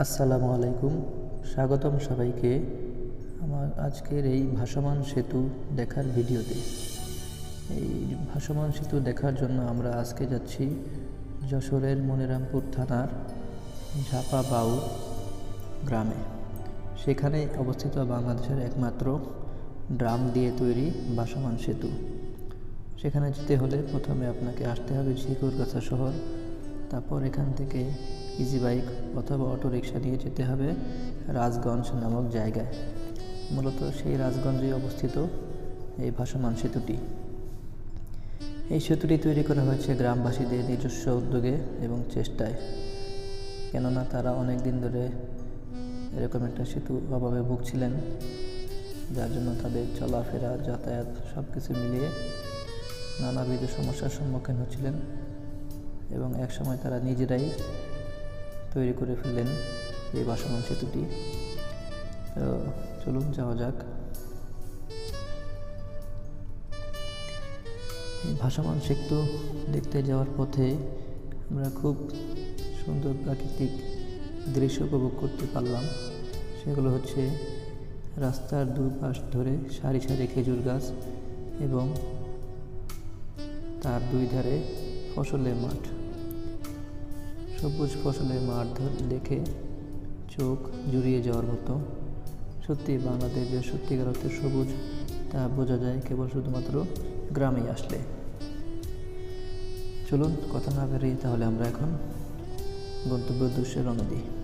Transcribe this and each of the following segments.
আসসালামু আলাইকুম। স্বাগতম সবাইকে আমার আজকের এই ভাসমান সেতু দেখার ভিডিওতে। এই ভাসমান সেতু দেখার জন্য আমরা আজকে যাচ্ছি যশোরের মনিরামপুর থানার ঝাপা বাউ গ্রামে। সেখানে অবস্থিত বাংলাদেশের একমাত্র ড্রাম দিয়ে তৈরি ভাসমান সেতু। সেখানে যেতে হলে প্রথমে আপনাকে আসতে হবে ঝিকুরগাছা শহর তারপর এখান থেকে ইজি বাইক অথবা অটো রিক্সা নিয়ে যেতে হবে রাজগঞ্জ নামক জায়গায়। মূলত সেই রাজগঞ্জে অবস্থিত এই ভাসমান সেতুটি। এই সেতুটি তৈরি করা হয়েছে গ্রামবাসীদের নিজস্ব উদ্যোগে এবং চেষ্টায়। কেননা তারা অনেক দিন ধরে এরকম একটা সেতু অভাবে ভুগছিলেন, যার জন্য তাদের চলাফেরা, যাতায়াত সব কিছু মিলিয়ে নানাবিধ সমস্যার সম্মুখীন হচ্ছিলেন। এবং একসময় তারা নিজেরাই তৈরি করে ফেললেন এই ভাসমান সেতুটি। তো চলুন যাওয়া যাক। ভাসমান সেতু দেখতে যাওয়ার পথে আমরা খুব সুন্দর প্রাকৃতিক দৃশ্য উপভোগ করতে পারলাম। সেগুলো হচ্ছে রাস্তার দুই পাশ ধরে সারি সারি খেজুর গাছ এবং তার দুই ধারে ফসলের মাঠ। সবুজ ফসলের মারধর ধরে দেখে চোখ জুড়িয়ে যাওয়ার মতো। সত্যি বাংলাদেশ যে সত্যিকার অর্থে সবুজ, তা বোঝা যায় কেবল শুধুমাত্র গ্রামেই আসলে। চলুন, কথা না বেরিয়ে তাহলে আমরা এখন গন্তব্য উদ্দেশ্যে রওনা দিই।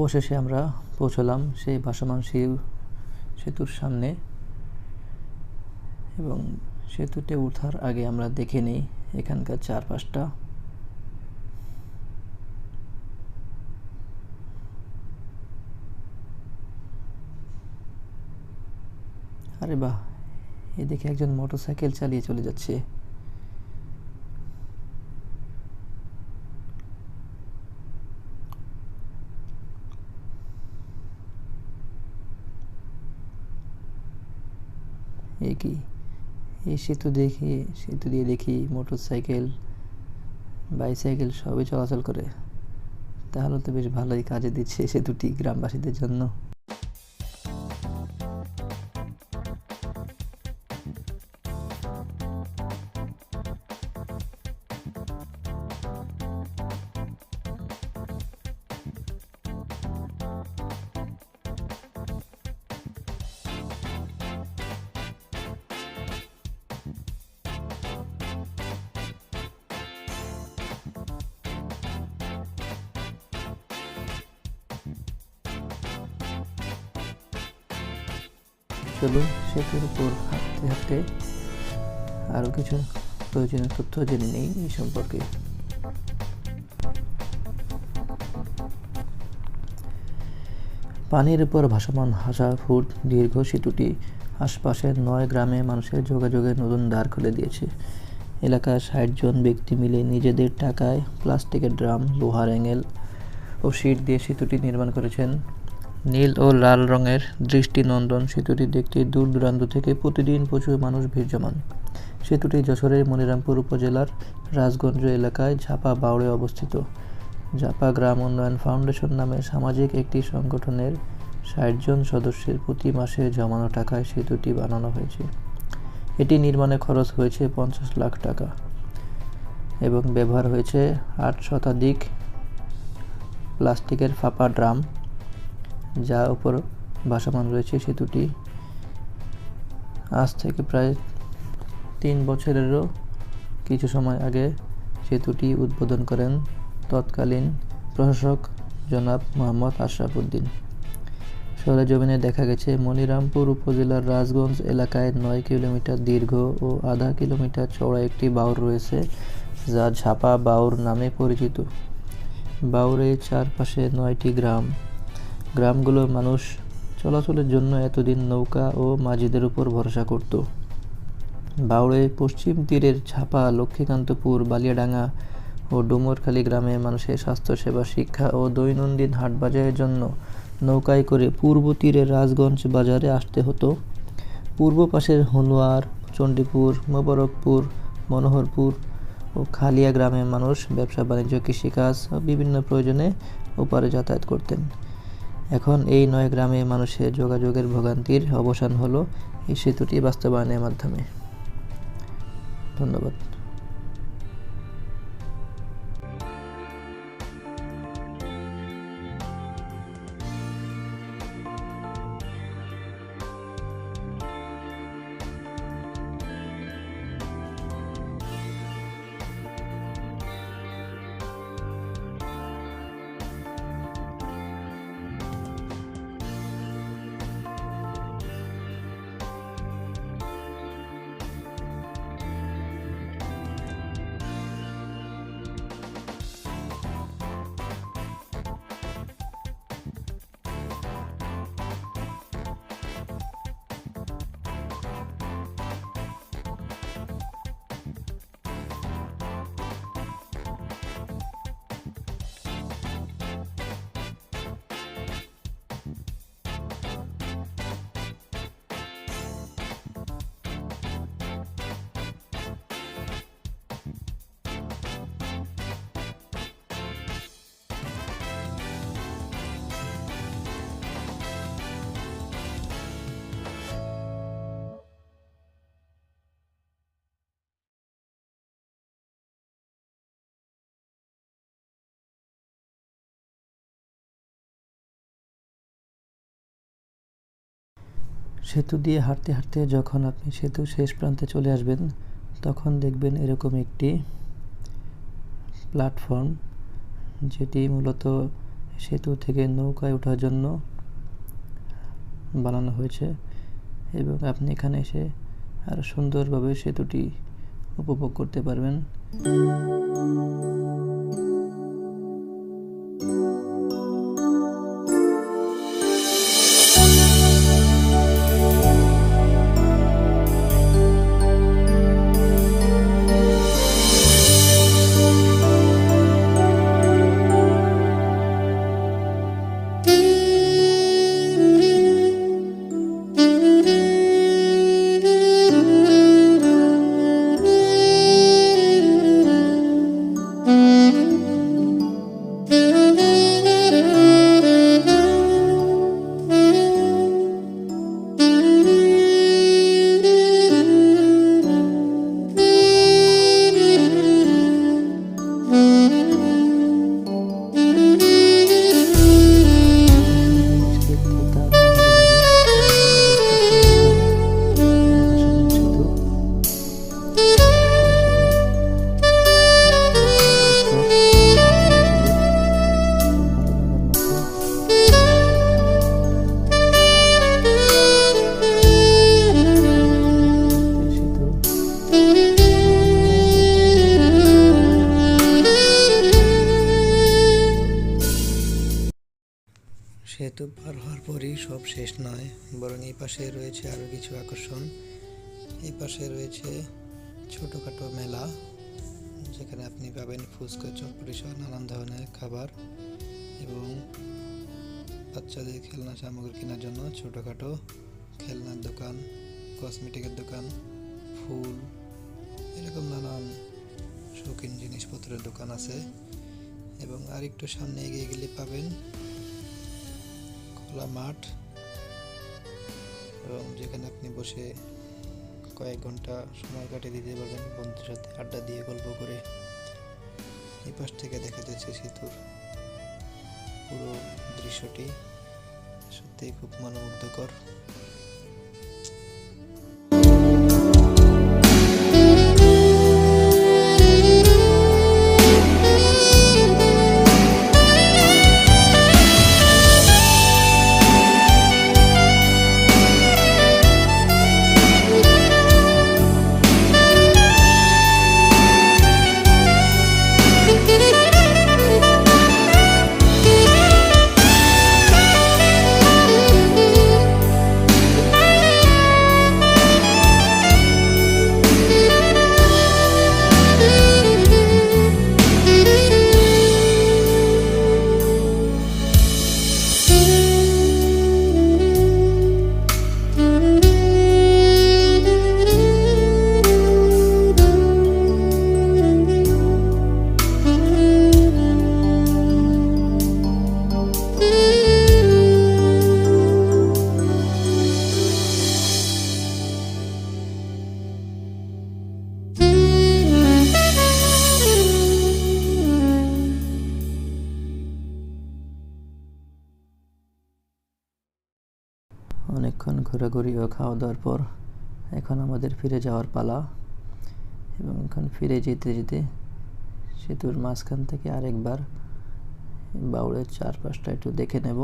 অবশেষে আমরা পৌঁছলাম সেই ভাসমান শিব সেতুর সামনে এবং সেতুতে ওঠার আগে আমরা দেখে নিই এখানকার চারপাশটা। আরে বাহ, এদিকে একজন মোটরসাইকেল চালিয়ে চলে যাচ্ছে। এ কি এই সেতু দেখি, সেতু দিয়ে দেখি মোটর সাইকেল বাইসাইকেল সবই চলাচল করে। তাহলে তো বেশ ভালোই কাজে দিচ্ছে সেতুটি গ্রামবাসীদের জন্য। চলুন, সেতুর উপর হাঁটতে হাঁটতে আরও কিছু প্রয়োজনীয় তথ্য জেনে নেই এই সম্পর্কে। পানির উপর ভাসমান হাজার ফুট দীর্ঘ সেতুটি আশপাশের নয় গ্রামে মানুষের যোগাযোগের নতুন দ্বার খুলে দিয়েছে। এলাকার ষাট জন ব্যক্তি মিলে নিজেদের টাকায় প্লাস্টিকের ড্রাম, লোহার অ্যাঙ্গেল ও শিট দিয়ে সেতুটি নির্মাণ করেছেন নীল ও লাল রঙের দৃষ্টিনন্দন সেতুটি দেখতে দূর দূরান্ত থেকে প্রতিদিন প্রচুর মানুষ ভিড় জমান। সেতুটি যশোরের মনিরামপুর উপজেলার রাজগঞ্জ এলাকায় ঝাপা বাউড়ে অবস্থিত। ঝাপা গ্রাম উন্নয়ন ফাউন্ডেশন নামে সামাজিক একটি সংগঠনের ষাট জন সদস্যের প্রতি মাসে জমানো টাকায় সেতুটি বানানো হয়েছে। এটি নির্মাণে খরচ হয়েছে পঞ্চাশ লাখ টাকা এবং ব্যবহার হয়েছে আট শতাধিক প্লাস্টিকের ফাঁপা ড্রাম যা উপর ভাসমান রয়েছে সেতুটি আজ থেকে প্রায় তিন বছরেরও কিছু সময় আগে সেতুটি উদ্বোধন করেন তৎকালীন প্রশাসক জনাব মোহাম্মদ আশরাফ উদ্দিন। সরেজমিনে দেখা গেছে, মনিরামপুর উপজেলার রাজগঞ্জ এলাকায় নয় কিলোমিটার দীর্ঘ ও আধা কিলোমিটার চওড়া একটি বাউর রয়েছে, যা ঝাপা বাউর নামে পরিচিত। বাউরের চারপাশে নয়টি গ্রাম। গ্রামগুলোর মানুষ চলাচলের জন্য এতদিন নৌকা ও মাঝিদের উপর ভরসা করত। বাউড়ে পশ্চিম তীরের ছাপা লক্ষ্মীকান্তপুর, বালিয়াডাঙ্গা ও ডুমুরখালী গ্রামের মানুষের স্বাস্থ্যসেবা, শিক্ষা ও দৈনন্দিন হাটবাজারের জন্য নৌকায় করে পূর্ব তীরের রাজগঞ্জ বাজারে আসতে হতো। পূর্ব পাশের হনুয়ার, চণ্ডীপুর, মোবারকপুর, মনোহরপুর ও খালিয়া গ্রামের মানুষ ব্যবসা বাণিজ্য কৃষিকাজ বিভিন্ন প্রয়োজনে ওপারে যাতায়াত করতেন। এখন এই নয় গ্রামে মানুষের যোগাযোগের ভোগান্তির অবসান হলো এই সেতুটি বাস্তবায়নের মাধ্যমে। ধন্যবাদ। সেতু দিয়ে হাঁটতে হাঁটতে যখন আপনি সেতু শেষ প্রান্তে চলে আসবেন, তখন দেখবেন এরকম একটি প্ল্যাটফর্ম যেটি মূলত সেতু থেকে নৌকায় ওঠার জন্য বানানো হয়েছে এবং আপনি এখানে এসে আরও সুন্দরভাবে সেতুটি উপভোগ করতে পারবেন। নয়, বরং এই পাশে রয়েছে আরও কিছু আকর্ষণ। এই পাশে রয়েছে ছোটোখাটো মেলা, যেখানে আপনি পাবেন ফুচকা, চটপটি সহ নানান ধরনের খাবার এবং বাচ্চাদের খেলনা সামগ্রী কেনার জন্য ছোটোখাটো খেলনার দোকান, কসমেটিকের দোকান, ফুল, এরকম নানান শৌখিন জিনিসপত্রের দোকান আছে। এবং আরেকটু সামনে এগিয়ে গেলে পাবেন খোলা মাঠ এবং যেখানে আপনি বসে কয়েক ঘণ্টা সময় কাটিয়ে দিতে পারবেন বন্ধুদের সাথে আড্ডা দিয়ে গল্প করে। এই পাশ থেকে দেখা যাচ্ছে সেতুর পুরো দৃশ্যটি সত্যিই খুব মনোমুগ্ধকর। ঘোরাঘুরি ও খাওয়া দাওয়ার পর এখন আমাদের ফিরে যাওয়ার পালা এবং এখন ফিরে যেতে যেতে সেতুর মাঝখান থেকে আরেকবার বাউলের চারপাশটা একটু দেখে নেব।